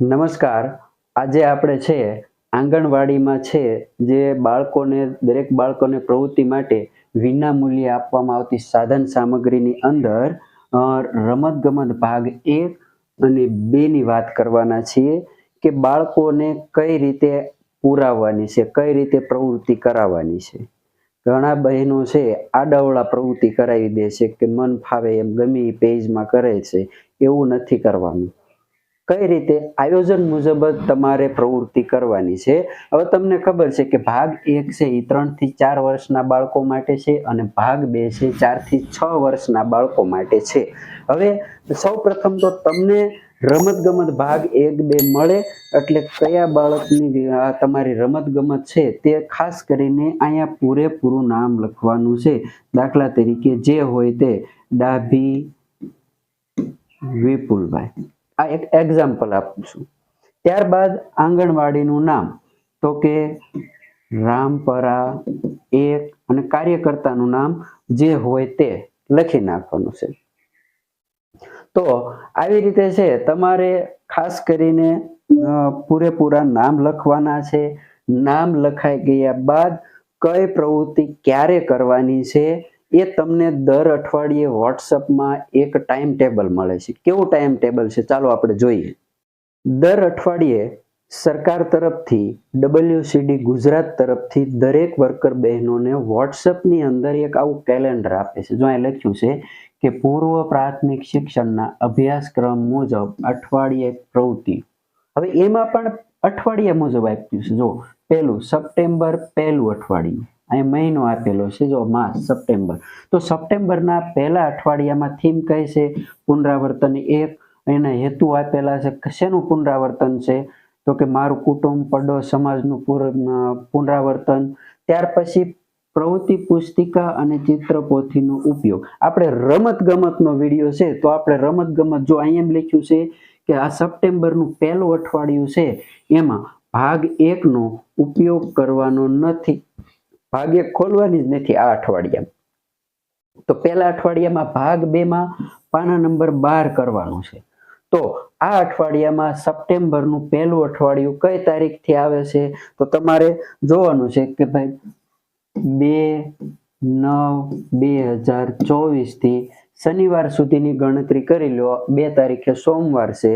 નમસ્કાર. આજે આપણે છે, આંગણવાડીમાં છે, જે બાળકોને, દરેક બાળકોને પ્રવૃત્તિ માટે વિના મૂલ્યે આપવામાં આવતી સાધન સામગ્રીની અંદર રમતગમત ભાગ એક અને બેની વાત કરવાના છીએ કે બાળકોને કઈ રીતે પુરાવવાની છે, કઈ રીતે પ્રવૃત્તિ કરાવવાની છે. ઘણા બહેનો છે, આડાવડા પ્રવૃત્તિ કરાવી દે છે કે મન ફાવે એમ ગમે એ પેજમાં કરે છે, એવું નથી કરવાનું. કઈ રીતે આયોજન મુજબ જ તમારે પ્રવૃત્તિ કરવાની છે? હવે તમને ખબર છે કે ભાગ એક છે એ ત્રણથી ચાર વર્ષના બાળકો માટે છે અને ભાગ બે છે ચારથી છ વર્ષના બાળકો માટે છે. હવે સૌ પ્રથમ તો તમને રમતગમત ભાગ એક બે મળે એટલે કયા બાળકની તમારી રમતગમત છે તે ખાસ કરીને અહીંયા પૂરેપૂરું નામ લખવાનું છે. દાખલા તરીકે જે હોય તે ડાભી વિપુલભાઈ. આ એક એક્ઝામ્પલ આપીશું ત્યારબાદ આંગણવાડીનું નામ. તો કે રામપરા એક અને કાર્યકર્તાનું નામ જે હોય તે લખી નાખવાનું છે. તો આવી રીતે છે, તમારે ખાસ કરીને પૂરેપૂરા નામ લખવાના છે. નામ લખાઈ ગયા બાદ કઈ પ્રવૃત્તિ ક્યારે કરવાની છે એ તમને દર અઠવાડિયે વોટ્સઅપમાં એક ટાઈમ ટેબલ મળે છે. કેવું ટાઈમ ટેબલ છે? ચાલો આપણે જોઈએ. દર અઠવાડિયે સરકાર તરફથી ડબલ્યુસીડી ગુજરાત તરફથી દરેક વર્કર બહેનોને વોટ્સઅપની અંદર એક આવું કેલેન્ડર આપે છે. જો અહીં લખ્યું છે કે પૂર્વ પ્રાથમિક શિક્ષણના અભ્યાસક્રમ મુજબ અઠવાડિયે પ્રવૃત્તિ. હવે એમાં પણ અઠવાડિયા મુજબ આપ્યું છે. જો, પહેલું સપ્ટેમ્બર પહેલું અઠવાડિયું. અહીં મહિનો આપેલો છે, જો માસ સપ્ટેમ્બર. તો સપ્ટેમ્બરના પહેલા અઠવાડિયામાં થીમ કહે છે? પુનરાવર્તન એક. એના હેતુ આપેલા છે, શેનું પુનરાવર્તન છે? તો કે મારું કુટુંબ પડો સમાજનું પુનરાવર્તન. ત્યાર પછી પ્રવૃત્તિ, પુસ્તિકા અને ચિત્રપોથીનો ઉપયોગ. આપણે રમત ગમતનો વીડિયો છે, તો આપણે રમત ગમત જો અહીં એમ લખ્યું છે કે આ સપ્ટેમ્બરનું પહેલું અઠવાડિયું છે, એમાં ભાગ એકનો ઉપયોગ કરવાનો નથી. ભાગ એક ખોલવાની જ નથી આ અઠવાડિયામાં. તો પહેલા અઠવાડિયામાં ભાગ બેમાં પાના નંબર બાર કરવાનું છે. તો આ અઠવાડિયામાં સપ્ટેમ્બરનું પહેલું અઠવાડિયું કઈ તારીખથી આવે છે? તો તમારે જોવાનું છે કે ભાઈ બે નવ બે હજાર ચોવીસથી શનિવાર સુધીની ગણતરી કરી લો. બે તારીખે સોમવાર છે.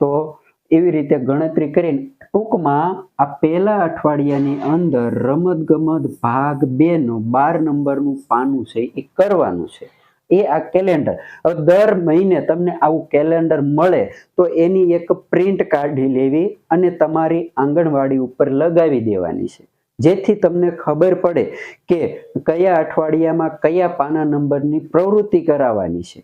તો એવી રીતે ગણતરી કરીને ટૂંકમાં આ પહેલા અઠવાડિયાની અંદર રમતગમત ભાગ બે નું બાર નંબરનું પાનું છે, એ કરવાનું છે. એ આ કેલેન્ડર હવે દર મહિને તમને આવું કેલેન્ડર મળે તો એની એક પ્રિન્ટ કાઢી લેવી અને તમારી આંગણવાડી ઉપર લગાવી દેવાની છે. જેથી તમને ખબર પડે કે કયા અઠવાડિયામાં કયા પાના નંબરની પ્રવૃત્તિ કરાવવાની છે.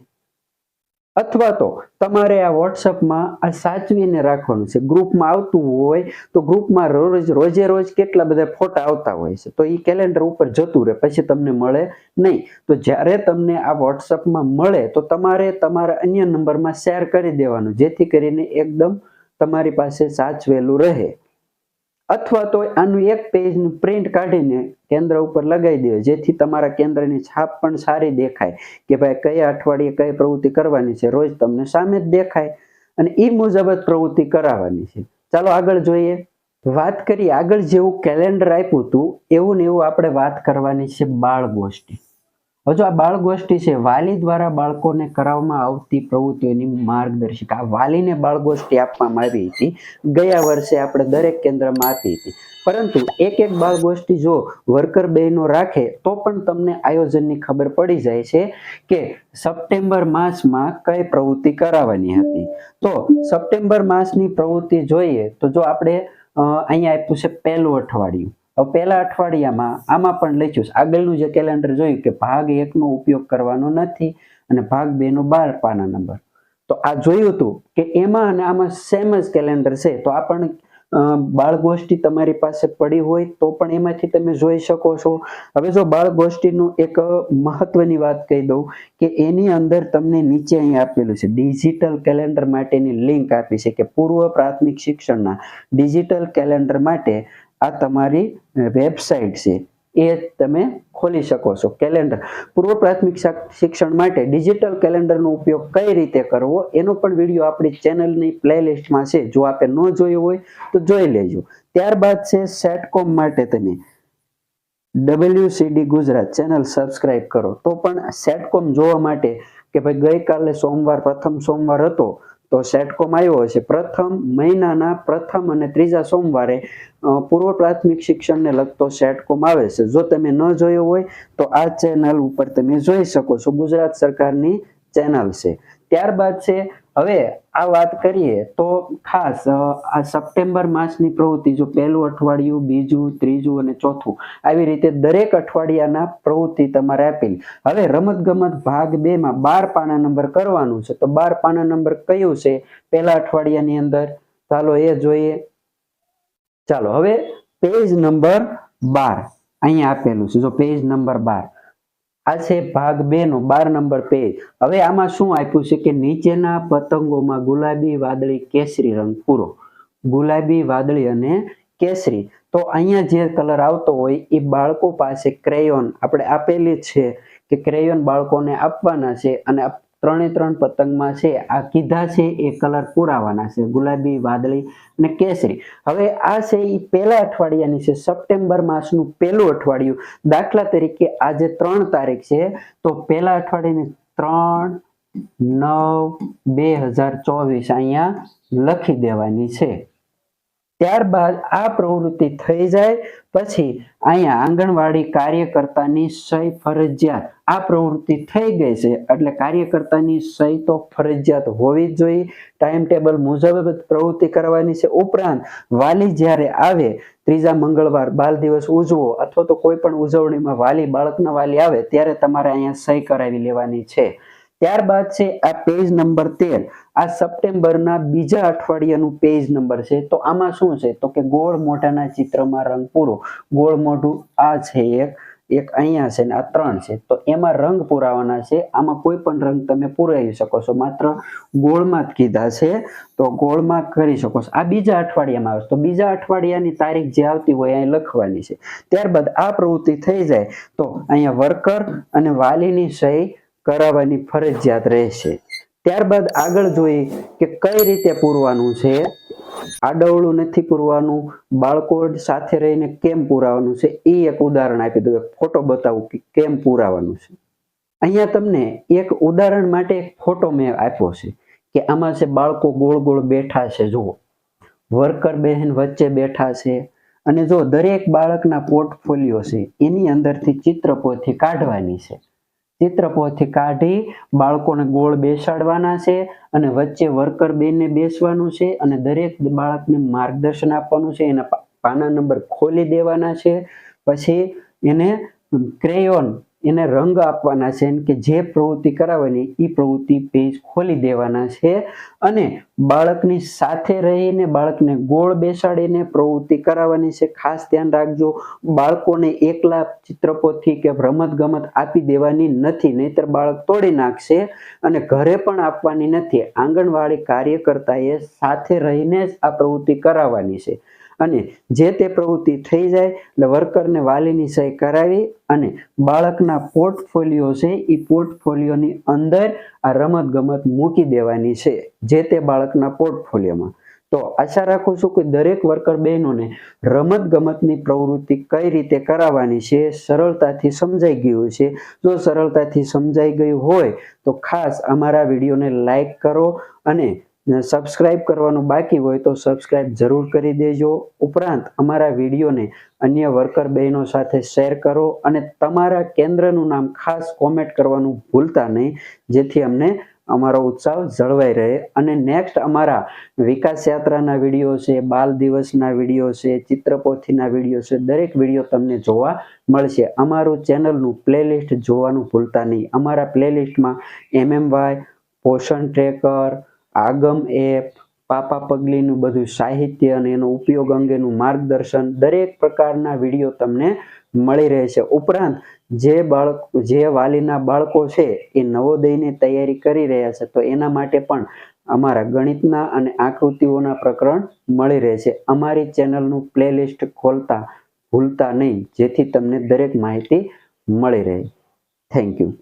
અથવા તો તમારે આ વોટ્સઅપમાં આ સાચવીને રાખવાનું છે. ગ્રુપમાં આવતું હોય તો ગ્રુપમાં રોજ, રોજે, રોજ કેટલા બધા ફોટા આવતા હોય છે. તો એ કેલેન્ડર ઉપર જતું રહે, પછી તમને મળે નહીં. તો જ્યારે તમને આ વોટ્સઅપમાં મળે, તો તમારે તમારા અન્ય નંબરમાં શેર કરી દેવાનું, જેથી કરીને એકદમ તમારી પાસે સાચવેલું રહે. અથવા તો આનું એક પેજનું પ્રિન્ટ કાઢીને કેન્દ્ર ઉપર લગાવી દે જેથી તમારા કેન્દ્રની છાપ પણ સારી દેખાય કે ભાઈ કયા અઠવાડિયે કઈ પ્રવૃત્તિ કરવાની છે. રોજ તમને સામે જ દેખાય અને એ મુજબ જ પ્રવૃત્તિ કરાવવાની છે. ચાલો આગળ જોઈએ. વાત કરીએ આગળ જેવું કેલેન્ડર આપ્યું હતું, એવું ને એવું આપણે વાત કરવાની છે બાળ ગોષ્ઠી હવે જો આ બાળ ગોષ્ઠી છે. વાલી દ્વારા બાળકોને કરાવવામાં આવતી પ્રવૃત્તિઓની માર્ગદર્શિકા વાલીને બાળ ગોષ્ઠી આપવામાં આવી હતી. ગયા વર્ષે આપણે દરેક કેન્દ્રમાં આપી હતી. પરંતુ એક એક બાળ ગોષ્ઠી જો વર્કર બહેનો રાખે, તો પણ તમને આયોજનની ખબર પડી જાય છે કે સપ્ટેમ્બર માસમાં કઈ પ્રવૃત્તિ કરાવવાની હતી. તો સપ્ટેમ્બર માસની પ્રવૃત્તિ જોઈએ તો જો આપણે અહીંયા આપ્યું છે પહેલું અઠવાડિયું. પહેલા અઠવાડિયામાં આમાં પણ લખ્યું છે. આગળનું જે કેલેન્ડર જોયું કે ભાગ એકનો ઉપયોગ કરવાનો નથી અને ભાગ બે નો બાર પાના નંબર. તો આ જોયું હતું કે એમાં અને આમાં સેમ જ કેલેન્ડર છે. તો આ પણ બાળગોષ્ઠી તમારી પાસે પડી હોય તો પણ એમાંથી તમે જોઈ શકો છો. હવે જો બાળગોષ્ઠીનું એક મહત્વની વાત કહી દઉં કે એની અંદર તમને નીચે અહીં આપેલું છે. ડિજિટલ કેલેન્ડર માટેની લિંક આપી છે કે પૂર્વ પ્રાથમિક શિક્ષણના ડિજિટલ કેલેન્ડર માટે આ તમારી વેબસાઇટ છે. એ તમે ખોલી શકો છો. કેલેન્ડર પૂર્વ પ્રાથમિક શિક્ષણ માટે ડિજિટલ કેલેન્ડરનો ઉપયોગ કઈ રીતે કરવો, એનો પણ વીડિયો આપણી ચેનલની પ્લેલિસ્ટમાં છે. જો આપે ન જોયો હોય, તો જોઈ લેજો. ત્યારબાદ છે સેટકોમ માટે તમે. ડબલ્યુસીડી ગુજરાત. ચેનલ સબસ્ક્રાઇબ કરો. તો પણ સેટકોમ જોવા માટે કે ભાઈ ગઈકાલે સોમવાર, પ્રથમ સોમવાર હતો તો સેટકોમ આવ્યો હશે. પ્રથમ મહિનાના પ્રથમ અને ત્રીજા સોમવારે પૂર્વ પ્રાથમિક શિક્ષણને લગતો સેટકોમ આવે છે. જો તમે ન જોયો હોય, તો આ ચેનલ ઉપર તમે જોઈ શકો છો. ગુજરાત સરકારની ચેનલ છે. ત્યારબાદ છે હવે આ વાત કરીએ તો ખાસ આ સપ્ટેમ્બર માસની પ્રવૃત્તિ જો પહેલું અઠવાડિયું, બીજું, ત્રીજું અને ચોથું, આવી રીતે દરેક અઠવાડિયાના પ્રવૃત્તિ તમારે આપેલી. હવે રમતગમત ભાગ બે માં બાર પાના નંબર કરવાનું છે. તો બાર પાના નંબર કયું છે? પહેલા અઠવાડિયાની અંદર. ચાલો એ જોઈએ. ચાલો, હવે પેજ નંબર બાર. અહીંયા આપેલું છે. જો પેજ નંબર બાર. આ છે ભાગ બે નો બાર નંબર પેજ. હવે આમાં શું આપ્યું છે કે નીચેના પતંગોમાં ગુલાબી વાદળી કેસરી રંગ પૂરો. ગુલાબી વાદળી અને કેસરી. તો અહીંયા જે કલર આવતો હોય એ બાળકો પાસે ક્રેયોન. આપણે આપેલી છે કે ક્રેયોન બાળકોને આપવાના છે અને ત્રણે ત્રણ પતંગમાં છે. આ કીધા છે એ કલર પુરાવાના છે. ગુલાબી, વાદળી અને કેસરી. હવે આ છે એ પહેલા અઠવાડિયાની છે. સપ્ટેમ્બર માસનું પહેલું અઠવાડિયું. દાખલા તરીકે આજે ત્રણ તારીખ છે. તો પહેલા અઠવાડિયાની ત્રણ નવ બે હજાર ચોવીસ અહીંયા લખી દેવાની છે. ત્યારબાદ આ પ્રવૃત્તિ થઈ જાય, પછી અહીંયા આંગણવાડી કાર્યકર્તાની સહી ફરજિયાત આ પ્રવૃત્તિ થઈ ગઈ છે, એટલે કાર્યકર્તાની સહી તો ફરજિયાત હોવી જ જોઈએ. ટાઈમ ટેબલ મુજબ પ્રવૃત્તિ કરવાની છે. ઉપરાંત, વાલી જ્યારે આવે, ત્રીજા મંગળવાર બાલ દિવસ ઉજવો, અથવા તો કોઈ પણ ઉજવણીમાં વાલી, બાળકના વાલી આવે, ત્યારે તમારે અહીંયા સહી કરાવી લેવાની છે. ત્યારબાદ છે આ પેજ નંબર તેર. આ સપ્ટેમ્બરના બીજા અઠવાડિયાનું પેજ નંબર છે. તો આમાં શું છે? તો કે ગોળ મોઢાના ચિત્રમાં રંગ પૂરો. ગોળ મોઢું આ છે એક એક અહીંયા છે ને આ ત્રણ છે. તો એમાં રંગ પુરાવાના છે. આમાં કોઈ પણ રંગ તમે પુરાવી શકો છો. માત્ર ગોળમાં જ કીધા છે. તો ગોળમાં કરી શકો છો. આ બીજા અઠવાડિયામાં આવે તો બીજા અઠવાડિયાની તારીખ જે આવતી હોય અહીં લખવાની છે. ત્યારબાદ આ પ્રવૃત્તિ થઈ જાય. તો અહીંયા વર્કર અને વાલીની સહી કરાવવાની ફરજિયાત રહેશે. ત્યારબાદ આગળ જોઈએ કે કઈ રીતે પૂરવાનું છે. આડવળું નથી પૂરવાનું, બાળકો સાથે રહીને કેમ પૂરાવાનું છે? એ એક ઉદાહરણ આપી દઉં, એક ફોટો બતાવું કે કેમ પૂરાવાનું છે. અહીંયા તમને એક ઉદાહરણ માટે એક ફોટો મેં આપ્યો છે કે આમાં છે બાળકો ગોળ ગોળ બેઠા છે, જુઓ. વર્કર બહેન વચ્ચે બેઠા છે અને જો દરેક બાળકના પોર્ટફોલિયો છે એની અંદરથી ચિત્ર પોથી કાઢવાની છે. ચિત્રપોથી કાઢી બાળકોને ગોળ બેસાડવાના છે અને વચ્ચે વર્કર બેનને બેસવાનું છે અને દરેક બાળકને માર્ગદર્શન આપવાનું છે. એના પાના નંબર ખોલી દેવાના છે. પછી એને ક્રેયોન એને રંગ આપવાના છે કે જે પ્રવૃત્તિ કરાવવાની એ પ્રવૃત્તિ પેજ ખોલી દેવાના છે અને બાળકની સાથે રહીને બાળકને ગોળ બેસાડીને પ્રવૃત્તિ કરાવવાની છે. ખાસ ધ્યાન રાખજો, બાળકોને એકલા ચિત્રપોથી કે રમત ગમત આપી દેવાની નથી, નહીતર બાળક તોડી નાખશે અને ઘરે પણ આપવાની નથી. આંગણવાડી કાર્યકર્તાએ સાથે રહીને જ આ પ્રવૃત્તિ કરાવવાની છે. અને જે તે પ્રવૃત્તિ થઈ જાય, એટલે વર્કરને વાલીની સહી કરાવી અને બાળકના પોર્ટફોલિયો છે એ પોર્ટફોલિયોની અંદર આ રમત ગમત મૂકી દેવાની છે, જે તે બાળકના પોર્ટફોલિયોમાં. તો આશા રાખું છું કે દરેક વર્કર બહેનોને રમત ગમતની પ્રવૃત્તિ કઈ રીતે કરાવવાની છે, સરળતાથી સમજાઈ ગયું છે જો સરળતાથી સમજાઈ ગયું હોય, તો ખાસ અમારા વિડીયોને લાઈક કરો અને સબસ્ક્રાઇબ કરવાનું બાકી હોય તો સબસ્ક્રાઇબ જરૂર કરી દેજો. ઉપરાંત અમારા વિડીયોને અન્ય વર્કર બહેનો સાથે શેર કરો અને તમારા કેન્દ્રનું નામ ખાસ કોમેન્ટ કરવાનું ભૂલતા નહીં, જેથી અમને અમારો ઉત્સાહ જળવાઈ રહે. અને નેક્સ્ટ અમારા વિકાસ યાત્રાના વીડિયો છે, બાલ દિવસના વીડિયો છે, ચિત્રપોથીના વીડિયો છે, દરેક વીડિયો તમને જોવા મળશે. અમારું ચેનલનું પ્લેલિસ્ટ જોવાનું ભૂલતા નહીં. અમારા પ્લેલિસ્ટમાં એમએમવાય પોષણ ટ્રેકર આગમ એપ પાપા પગલીનું બધું સાહિત્ય અને એનો ઉપયોગ અંગેનું માર્ગદર્શન દરેક પ્રકારના વીડિયો તમને મળી રહેશે ઉપરાંત જે બાળક, જે વાલીના બાળકો છે, એ નવોદયની તૈયારી કરી રહ્યા છે, તો એના માટે પણ અમારા ગણિતના અને આકૃતિઓના પ્રકરણ મળી રહેશે અમારી ચેનલનું પ્લેલિસ્ટ ખોલતા ભૂલતા નહીં, જેથી તમને દરેક માહિતી મળી રહે. Thank you.